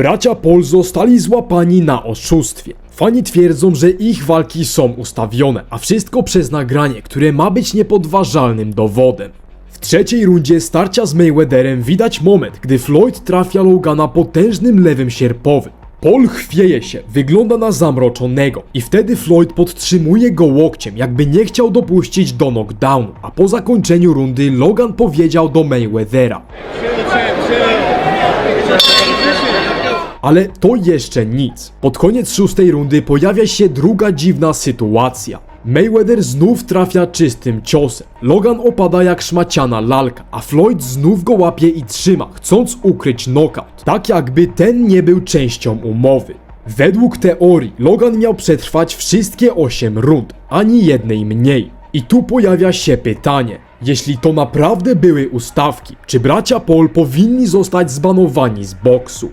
Bracia Paul zostali złapani na oszustwie. Fani twierdzą, że ich walki są ustawione, a wszystko przez nagranie, które ma być niepodważalnym dowodem. W trzeciej rundzie starcia z Mayweatherem widać moment, gdy Floyd trafia Logana potężnym lewym sierpowym. Paul chwieje się, wygląda na zamroczonego i wtedy Floyd podtrzymuje go łokciem, jakby nie chciał dopuścić do knockdownu, a po zakończeniu rundy Logan powiedział do Mayweathera. Ale to jeszcze nic. Pod koniec szóstej rundy pojawia się druga dziwna sytuacja. Mayweather znów trafia czystym ciosem. Logan opada jak szmaciana lalka, a Floyd znów go łapie i trzyma, chcąc ukryć knockout. Tak jakby ten nie był częścią umowy. Według teorii Logan miał przetrwać wszystkie 8 rund, ani jednej mniej. I tu pojawia się pytanie, jeśli to naprawdę były ustawki, czy bracia Paul powinni zostać zbanowani z boksu?